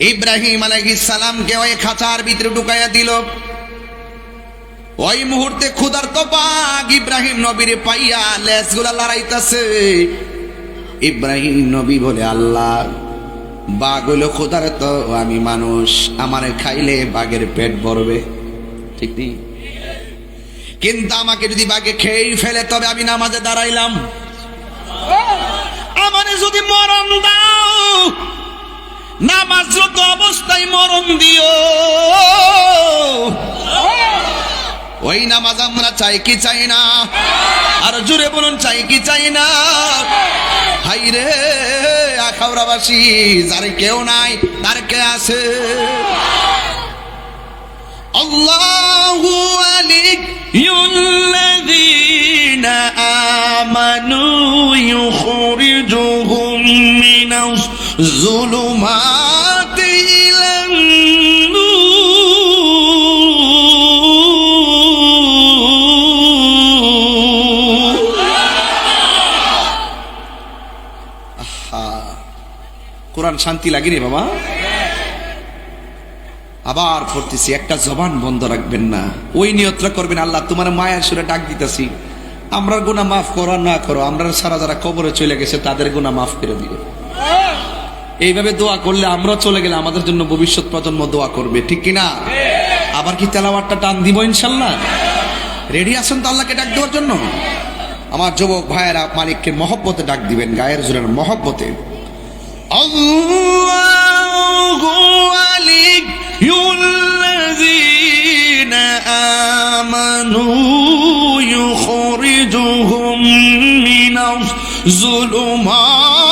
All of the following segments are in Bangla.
ইব্রাহিম আলাইহিস সালামকে ওই খাঁচার ভিতরে ঢুকাইয়া দিল। ওই মুহূর্তে ক্ষুধার্ত বাঘ ইব্রাহিম নবীর পাইয়া লেজগুলা লড়াইতাছে। ইব্রাহিম নবী বলে, আল্লাহ, বাঘ হইল ক্ষুধার্ত আমি মানুষ, আমারে খাইলে বাঘের পেট ভরবে। ঠিক নেই? কিন্তু আমাকে যদি বাঘে খেয়েই ফেলে, তবে আমি নামাজে দাঁড়াইলাম। আমারে যদি মরণ দাও নামাজরত অবস্থায় মরণ দিও। ওই নামাজ আমরা চাই কি চাই না? আর জুড়ে বলুন, চাই কি চাই না? হাই রে আখাউড়াবাসী যার কেউ নাই, তার কে আছে? আল্লাহু আলিয়ুল্লাযীনা আমানু ইউখরিজুহুম মিনাজ কোরআন শান্তি লাগে রে বাবা? আবার পড়তেছি, একটা জবান বন্ধ রাখবেন না। ওই নিয়তটা করবেন আল্লাহ, তোমার মায়ের সুরে ডাক দিতেছি। আমরা গুণা মাফ করো না করো, আমরা সারা যারা কবরে চলে গেছে তাদের গুণা মাফ করে দিও। এইভাবে দোয়া করলে আমরা চলে গেলে আমাদের জন্য ভবিষ্যৎ প্রজন্ম দোয়া করবে ঠিক কিনা আবার কি তেলাওয়ারটা টান দিব ইনশাল্লাহ রেডি আছেন তো আল্লাহকে ডাক দেওয়ার জন্য আমার যুবক ভাইয়েরা মালিককে মহব্বতে ডাক দিবেন গায়ের জোরের মহব্বতে الله ولي الذين آمنوا يخرجهم من الظلمات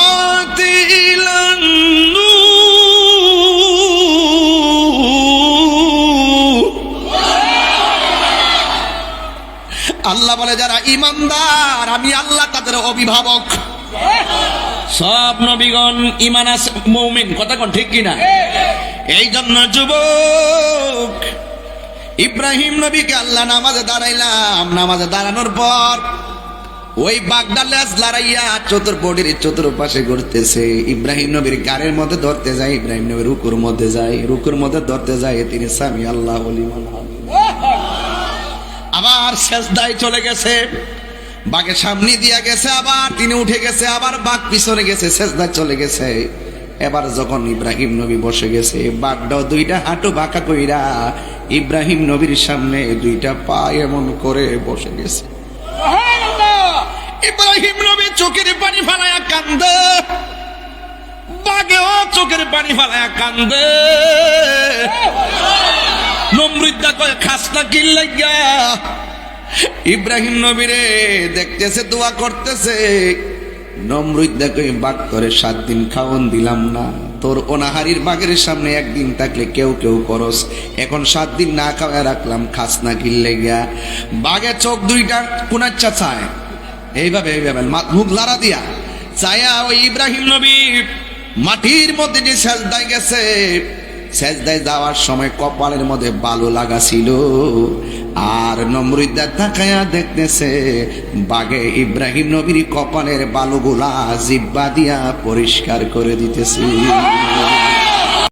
আল্লাহ বলে, যারা ইমানদার, আমি আল্লাহ তাদের অভিভাবক। সব নবীগণ ইমান আছে মৌমিন, কথা কোন ঠিক কিনা? এই জন্য যুবক, ইব্রাহিম নবীকে আল্লাহ নামাজে দাঁড়াইলাম। নামাজে দাঁড়ানোর পর ওই বাগদা লেজ লড়াইয়া চতুর্পটির চতুর্পাশে ঘুরতেছে। ইব্রাহিম নবীর গাড়ির মধ্যে ধরতে যায়, ইব্রাহিম নবীর রুকুর মধ্যে যায়, রুকুর মধ্যে ধরতে যায়। তিনি স্বামী আল্লাহ লিমান হামিদ। আবার শেষদায় চলে গেছে। বাঘের সামনে দিয়া গেছে, আবার তিনি উঠে গেছে, আবার বাঘ পিছনে গেছে শেষদায় চলে গেছে। এবার যখন ইব্রাহিম নবী বসে গেছে বাঘটাও দুইটা হাঁটু বাঁকা কইরা ইব্রাহিম নবীর সামনে দুইটা পা এমন করে বসে গেছে। ইব্রাহিম নবী চোখের পানি ফালায়া কান্দে। বাঘেও চোখের পানি ফালায়া কান্দে। নমৃদ্দা কয়, খাসনা কিল লাগিয়া ইব্রাহিম নবীরে দেখতেছে, দোয়া করতেছে। নমরুদ, দেখে বাঘ করে সাত দিন খাওয়ন দিলাম না। তোর অনাহারির বাঘের সামনে একদিন থাকলে কেউ কেউ করস। এখন সাত দিন না খাওয়ায় রাখলাম, খাস না কিনলে গিয়া বাঘের চোখ দুইটা কোনাচ্ছা চায়। এইভাবে এইভাবে মুখ লাড়া দিয়া চায়া ওই ইব্রাহিম নবী মাটির মধ্যে যে শেষ সেজদায় গেছে। শেষ সেজদায় যাওয়ার সময় কপালের মধ্যে বালু লাগা ছিল। আর নমরুদ্দার তাকায়া দেখতেছে বাগে ইব্রাহিম নবীর কপালের বালুগুলা জিব্বা দিয়া পরিষ্কার করে দিতেছে।